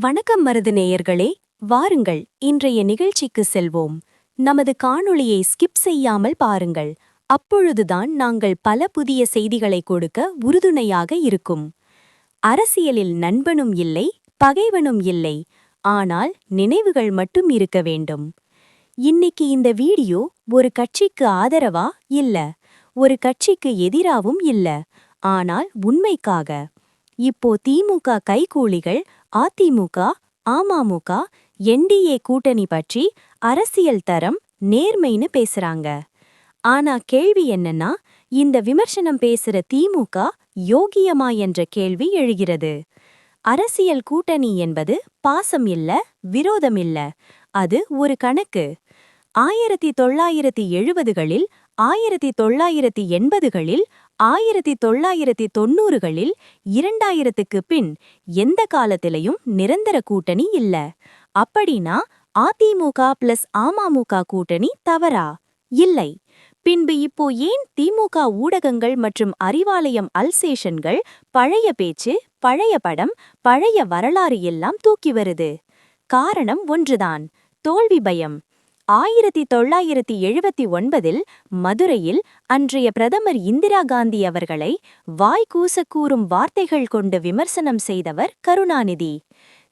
வணக்கம் மருது நேயர்களே வாருங்கள் இன்றைய நிகழ்ச்சிக்கு செல்வோம். நமது காணொளியை ஸ்கிப் செய்யாமல் பாருங்கள். அப்பொழுதுதான் நாங்கள் பல புதிய செய்திகளை கொடுக்க உறுதுணையாக இருக்கும். அரசியலில் நண்பனும் இல்லை பகைவனும் இல்லை. ஆனால் நினைவுகள் மட்டும் இருக்க வேண்டும். இன்னைக்கு இந்த வீடியோ ஒரு கட்சிக்கு ஆதரவா இல்ல? ஒரு கட்சிக்கு எதிராவும் இல்ல. ஆனால் உண்மைக்காக. இப்போ திமுக கைகூலிகள் அதிமுக அமமுக என்டிஏ கூட்டணி பற்றி அரசியல் தரம் நேர்மைன்னு பேசுறாங்க. ஆனா கேள்வி என்னன்னா இந்த விமர்சனம் பேசுற திமுக யோகியமா என்ற கேள்வி எழுகிறது. அரசியல் கூட்டணி என்பது பாசம் இல்ல விரோதம் இல்ல. அது ஒரு கணக்கு. ஆயிரத்தி தொள்ளாயிரத்தி எழுபதுகளில் ஆயிரத்தி தொள்ளாயிரத்தி எண்பதுகளில் ஆயிரத்தி தொள்ளாயிரத்தி தொண்ணூறுகளில் இரண்டாயிரத்துக்கு பின் எந்த காலத்திலையும் நிரந்தர கூட்டணி இல்ல. அப்படின்னா அதிமுக பிளஸ் அமமுக கூட்டணி தவறா? இல்லை. பின்பு இப்போ ஏன் திமுக ஊடகங்கள் மற்றும் அறிவாலயம் அல்சேஷன்கள் பழைய பேச்சு பழைய படம் பழைய வரலாறு எல்லாம் தூக்கி வருது? காரணம் ஒன்றுதான். தோல்வி பயம். ஆயிரத்தி தொள்ளாயிரத்தி எழுபத்தி ஒன்பதில் மதுரையில் அன்றைய பிரதமர் இந்திரா காந்தி அவர்களை வாய் கூச கூறும் வார்த்தைகள் கொண்டு விமர்சனம் செய்தவர் கருணாநிதி.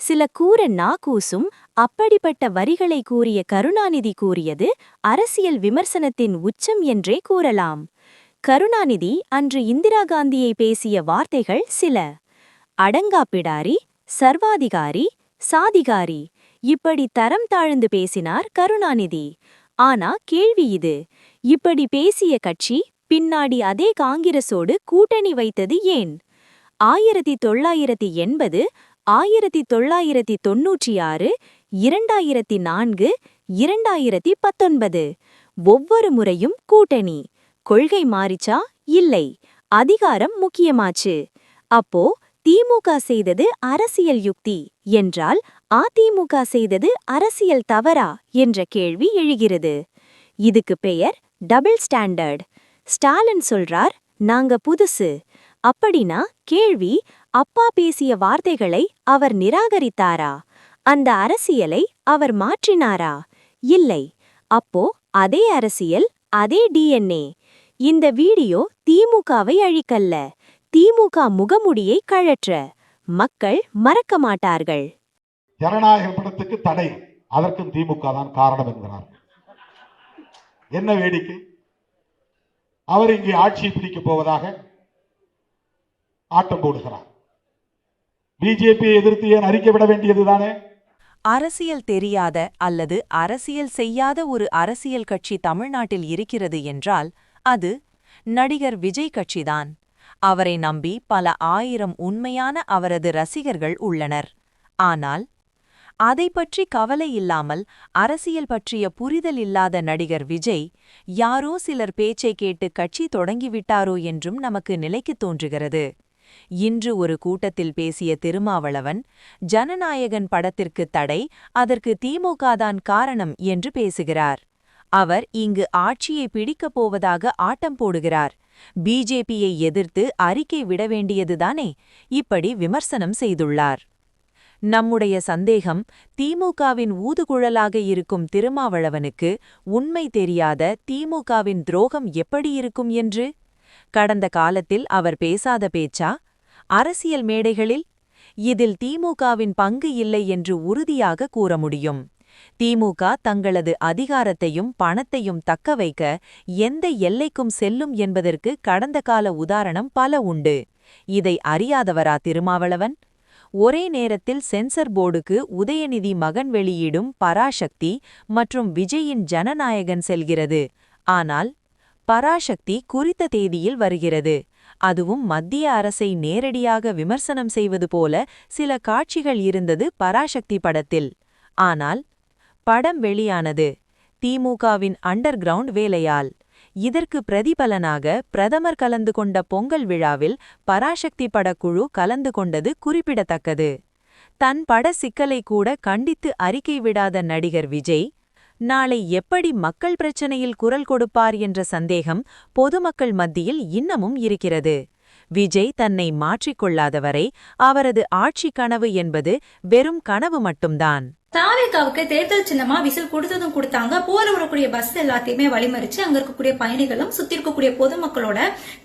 சில கூற நாக்கூசும் அப்படிப்பட்ட வரிகளை கூறிய கருணாநிதி கூறியது அரசியல் விமர்சனத்தின் உச்சம் என்றே கூறலாம். கருணாநிதி அன்று இந்திரா காந்தியை பேசிய வார்த்தைகள் சில. அடங்காப்பிடாரி சர்வாதிகாரி சாதிகாரி. இப்படி தரம் தாழ்ந்து பேசினார் கருணாநிதி. ஆனா கேள்வி இது இப்படி பேசிய கட்சி பின்னாடி அதே காங்கிரசோடு கூட்டணி வைத்தது ஏன்? ஆயிரத்தி தொள்ளாயிரத்தி எண்பது ஆயிரத்தி தொள்ளாயிரத்தி தொன்னூற்றி ஆறு இரண்டாயிரத்தி நான்கு இரண்டாயிரத்தி பத்தொன்பது. ஒவ்வொரு முறையும் கூட்டணி. கொள்கை மாறிச்சா? இல்லை. அதிகாரம் முக்கியமாச்சு. அப்போ திமுக செய்தது அரசியல் யுக்தி என்றால் அதிமுக செய்தது அரசியல் தவறா என்ற கேள்வி எழுகிறது. இதுக்கு பெயர் டபுள் ஸ்டாண்டர்ட். ஸ்டாலின் சொல்றார் நாங்க புதுசு. அப்படின்னா கேள்வி அப்பா பேசிய வார்த்தைகளை அவர் நிராகரித்தாரா? அந்த அரசியலை அவர் மாற்றினாரா? இல்லை. அப்போ அதே அரசியல் அதே டிஎன்ஏ இந்த வீடியோ திமுகவை அழிக்கல்ல. திமுக முகமுடியை கழற்ற. மக்கள் மறக்க மாட்டார்கள். ஜனநாயக படத்துக்கு தடை. அதற்கும் திமுக தான் காரணம் என்கிறார். என்ன வேடிக்கை? அவர் இங்கே ஆட்சியை பிடிக்கப் போவதாக ஆட்டம் போடுகிறார். பிஜேபியை எதிர்த்து ஏன் அறிக்கை விட வேண்டியதுதானே அரசியல் தெரியாத அல்லது அரசியல் செய்யாத ஒரு அரசியல் கட்சி தமிழ்நாட்டில் இருக்கிறது என்றால் அது நடிகர் விஜய் கட்சிதான். அவரை நம்பி பல ஆயிரம் உண்மையான அவரது ரசிகர்கள் உள்ளனர். ஆனால் அதை பற்றி கவலை இல்லாமல் அரசியல் பற்றிய புரிதல் இல்லாத நடிகர் விஜய் யாரோ சிலர் பேச்சை கேட்டு கட்சி தொடங்கிவிட்டாரோ என்றும் நமக்கு நிலைக்குத் தோன்றுகிறது. இன்று ஒரு கூட்டத்தில் பேசிய திருமாவளவன் ஜனநாயகன் படத்திற்கு தடை அதற்கு திமுகதான் காரணம் என்று பேசுகிறார். அவர் இங்கு ஆட்சியை பிடிக்கப் போவதாக ஆட்டம் போடுகிறார். பிஜேபியை எதிர்த்து அறிக்கை விட வேண்டியதுதானே? இப்படி விமர்சனம் செய்துள்ளார். நம்முடைய சந்தேகம் திமுகவின் ஊதுகுழலாக இருக்கும் திருமாவளவனுக்கு உண்மை தெரியாத திமுகவின் துரோகம் எப்படி இருக்கும் என்று? கடந்த காலத்தில் அவர் பேசாத பேச்சா? அரசியல் மேடைகளில்? இதில் திமுகவின் பங்கு இல்லை என்று உறுதியாக கூற முடியும். திமுக தங்களது அதிகாரத்தையும் பணத்தையும் தக்க வைக்க எந்த எல்லைக்கும் செல்லும் என்பதற்கு கடந்த கால உதாரணம் பல உண்டு. இதை அறியாதவரா திருமாவளவன்? ஒரே நேரத்தில் சென்சர் போர்டுக்கு உதயநிதி மகன் வெளியிடும் பராசக்தி மற்றும் விஜயின் ஜனநாயகன் செல்கிறது. ஆனால் பராசக்தி குறித்த தேதியில் வருகிறது. அதுவும் மத்திய அரசை நேரடியாக விமர்சனம் செய்வது போல சில காட்சிகள் இருந்தது பராசக்தி படத்தில். ஆனால் படம் வெளியானது. திமுகவின் அண்டர் கிரவுண்ட் வேலையால். இதற்கு பிரதிபலனாக பிரதமர் கலந்து கொண்ட பொங்கல் விழாவில் பராசக்தி படக்குழு கலந்து கொண்டது குறிப்பிடத்தக்கது. தன் பட சிக்கலை கூட கண்டித்து அறிக்கை விடாத நடிகர் விஜய் நாளை எப்படி மக்கள் பிரச்சனையில் குரல் கொடுப்பார் என்ற சந்தேகம் பொதுமக்கள் மத்தியில் இன்னமும் இருக்கிறது. விஜய் தன்னை மாற்றிக்கொள்ளாதவரை அவரது ஆட்சி கனவு என்பது வெறும் கனவு மட்டும்தான். தாவேக்காவுக்கு தேர்தல் சின்னமா விசில் கொடுத்ததும் கொடுத்தாங்க. போற வரக்கூடிய பஸ் எல்லாத்தையுமே வழிமறிச்சு அங்க இருக்கக்கூடிய பயணிகளும் சுத்தி இருக்கக்கூடிய பொதுமக்களோட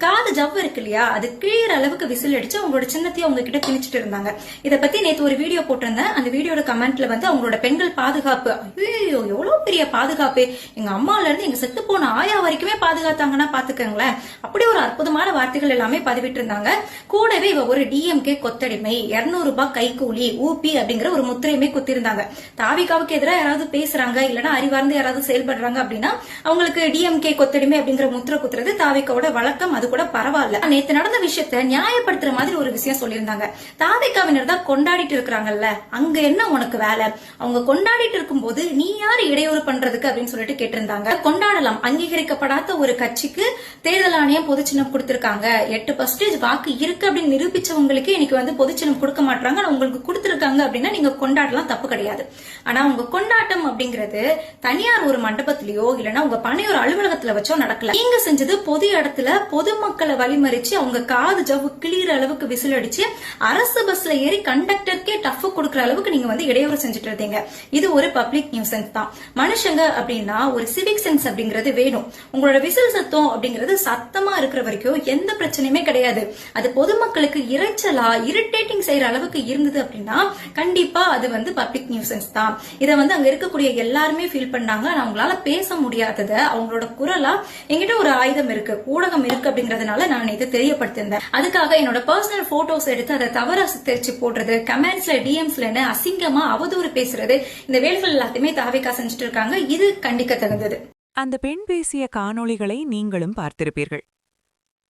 காது ஜவ்வு இருக்கு இல்லையா? அது கிழியற அளவுக்கு விசில் அடிச்சு அவங்களோட சின்னத்தையும் அவங்க கிட்ட திணிச்சிட்டு இருந்தாங்க. இதை பத்தி நேத்து ஒரு வீடியோ போட்டிருந்தேன். அந்த வீடியோட கமெண்ட்ல வந்து அவங்களோட பெண்கள் பாதுகாப்பு. ஐயோ எவ்வளவு பெரிய பாதுகாப்பு. எங்க அம்மால இருந்து எங்க செத்து போன ஆயா வரைக்குமே பாதுகாத்தாங்கன்னா பாத்துக்கங்களேன். அப்படி ஒரு அற்புதமான வார்த்தைகள் எல்லாமே பதிவிட்டு இருந்தாங்க. கூடவே இவ ஒரு டிஎம்கே கொத்தடிமை 200 ரூபாய் கைக்கூலி ஊபி அப்படிங்கிற ஒரு முத்திரையுமே குத்திருந்தாங்க. தாவிகாவுக்கு எதிராக யாராவது பேசுறாங்க இல்லனா அறிவார்ந்து யாராவது செயல்படுறாங்க அப்படின்னா அவங்களுக்கு டிஎம்கே கொத்தடிமை அப்படிங்கிற முத்திர குத்துறது தாவிகாவோட வழக்கம். அது கூட பரவாயில்ல. நேத்து நடந்த விஷயத்த நியாயப்படுத்துற மாதிரி ஒரு விஷயம் சொல்லியிருந்தாங்க. தாவிகாவினர் தான் கொண்டாடிட்டு இருக்கிறாங்கல்ல அங்க என்ன உனக்கு வேலை? அவங்க கொண்டாடிட்டு இருக்கும்போது நீ யாரு இடையூறு பண்றதுக்கு அப்படின்னு சொல்லிட்டு கேட்டிருந்தாங்க. கொண்டாடலாம். அங்கீகரிக்கப்படாத ஒரு கட்சிக்கு தேர்தல் ஆணையம் பொதுச்சின்னம் கொடுத்திருக்காங்க. எட்டு பர்சன்டேஜ் வாக்கு இருக்கு அப்படின்னு நிரூபிச்சவங்களுக்கு இன்னைக்கு வந்து பொதுச்சின்னம் கொடுக்க மாட்டாங்க உங்களுக்கு கொடுத்திருக்காங்க அப்படின்னா நீங்க கொண்டாடலாம். தப்பு கிடையாது. ஆனா உங்க கொண்டாட்டம் அப்படிங்கிறது தனியார் ஒரு மண்டபத்திலயோ இல்லனா உங்க பணையோர் அலுவலகத்துல வச்சோ நடக்கல. நீங்க செஞ்சது பொது இடத்துல பொதுமக்களை வழிமறிச்சு அவங்க காது ஜவ்வு கிளியிற அளவுக்கு விசில் அடிச்சு அரசு பஸ்ல ஏறி கண்டக்டருக்கே டஃப் கொடுக்கற அளவுக்கு நீங்க வந்து இடையூறு செஞ்சுட்டு இருந்தீங்க. இது ஒரு பப்ளிக் நியூசன்ஸ் தான். மனுஷங்க அப்படின்னா ஒரு சிவிக் சென்ஸ் அப்படிங்கிறது வேணும். உங்களோட விசில் சத்தம் அப்படிங்கிறது சத்தமா இருக்கிற வரைக்கும் எந்த பிரச்சனையுமே கிடையாது. அது பொதுமக்களுக்கு இரைச்சலா இரிட்டேட்டிங் செய்யற அளவுக்கு இருந்தது அப்படின்னா கண்டிப்பா அது வந்து பப்ளிக் நியூசன்ஸ் தான். இதை வந்து அங்க இருக்கக்கூடிய எல்லாருமே ஃபீல் பண்ணாங்க. ஆனா அவங்களால பேச முடியாதத அவங்களோட குரலா எங்கிட்ட ஒரு ஆயுதம் இருக்கு ஊடகம் இருக்கு அப்படிங்கறதுனால நான் இதை தெரியப்படுத்திருந்தேன் அதுக்காக என்னோட பர்சனல் போட்டோஸ் எடுத்து அதை தவறா சித்தரிச்சு போடுறது கமெண்ட்ஸ்ல டிஎம்ஸ்ல அசிங்கமா அவதூறு பேசுறது இந்த வேலைகள் எல்லாத்தையுமே தாவிக்கா செஞ்சுட்டு இருக்காங்க. இது கண்டிக்க தகுந்தது. அந்த பெண் பேசிய காணொளிகளை நீங்களும் பார்த்திருப்பீர்கள்.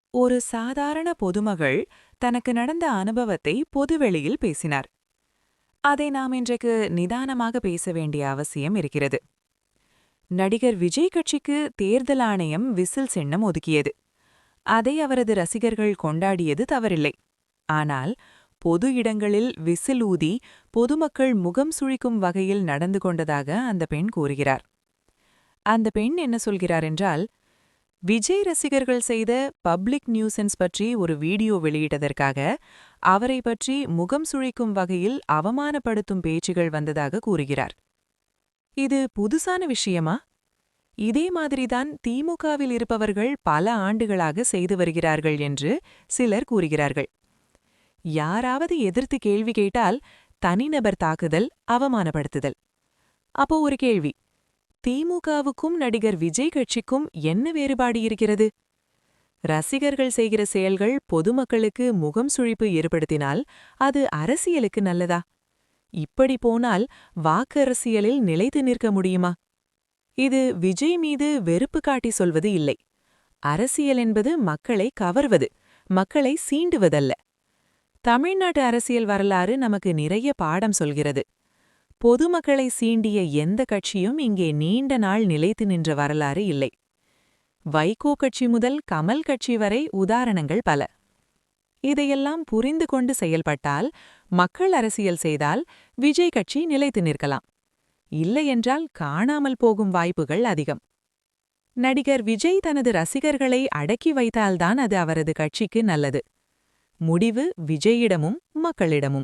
ஒரு சாதாரண பொதுமகள் தனக்கு நடந்த அனுபவத்தை பொதுவெளியில் பேசினார். அதை நாம் இன்றைக்கு நிதானமாக பேச வேண்டிய அவசியம் இருக்கிறது. நடிகர் விஜய் கட்சிக்கு தேர்தல் ஆணையம் விசில் சின்னம் ஒதுக்கியது. அதை அவரது ரசிகர்கள் கொண்டாடியது தவறில்லை. ஆனால் பொது இடங்களில் விசில் ஊதி பொதுமக்கள் முகம் சுழிக்கும் வகையில் நடந்து கொண்டதாக அந்த பெண் கூறுகிறார். அந்த பெண் என்ன சொல்கிறார் என்றால் விஜய் ரசிகர்கள் செய்த பப்ளிக் நியூசன்ஸ் பற்றி ஒரு வீடியோ வெளியிட்டதற்காக அவரை பற்றி முகம் சுழிக்கும் வகையில் அவமானப்படுத்தும் பேச்சுகள் வந்ததாக கூறுகிறார். இது புதுசான விஷயமா? இதே மாதிரிதான் திமுகவில் இருப்பவர்கள் பல ஆண்டுகளாக செய்து வருகிறார்கள் என்று சிலர் கூறுகிறார்கள். யாராவது எதிர்த்து கேள்வி கேட்டால் தனிநபர் தாக்குதல் அவமானப்படுத்துதல். அப்போ ஒரு கேள்வி திமுகவுக்கும் நடிகர் விஜய் கட்சிக்கும் என்ன வேறுபாடு இருக்கிறது? ரசிகர்கள் செய்கிற செயல்கள் பொதுமக்களுக்கு முகம் சுழிப்பு ஏற்படுத்தினால் அது அரசியலுக்கு நல்லதா? இப்படி போனால் வாக்கு அரசியலில் நிலைத்து நிற்க முடியுமா? இது விஜய் மீது வெறுப்பு காட்டி சொல்வது இல்லை. அரசியல் என்பது மக்களை கவர்வது மக்களை சீண்டுவதல்ல. தமிழ்நாட்டு அரசியல் வரலாறு நமக்கு நிறைய பாடம் சொல்கிறது. பொதுமக்களை சீண்டிய எந்த கட்சியும் இங்கே நீண்ட நாள் நிலைத்து நின்ற வரலாறு இல்லை. வைகோ கட்சி முதல் கமல் கட்சி வரை உதாரணங்கள் பல. இதையெல்லாம் புரிந்து கொண்டு செயல்பட்டால் மக்கள் அரசியல் செய்தால் விஜய் கட்சி நிலைத்து நிற்கலாம். இல்லையென்றால் காணாமல் போகும் வாய்ப்புகள் அதிகம். நடிகர் விஜய் தனது ரசிகர்களை அடக்கி வைத்தால்தான் அது அவரது கட்சிக்கு நல்லது. முடிவு விஜயிடமும் மக்களிடமும்.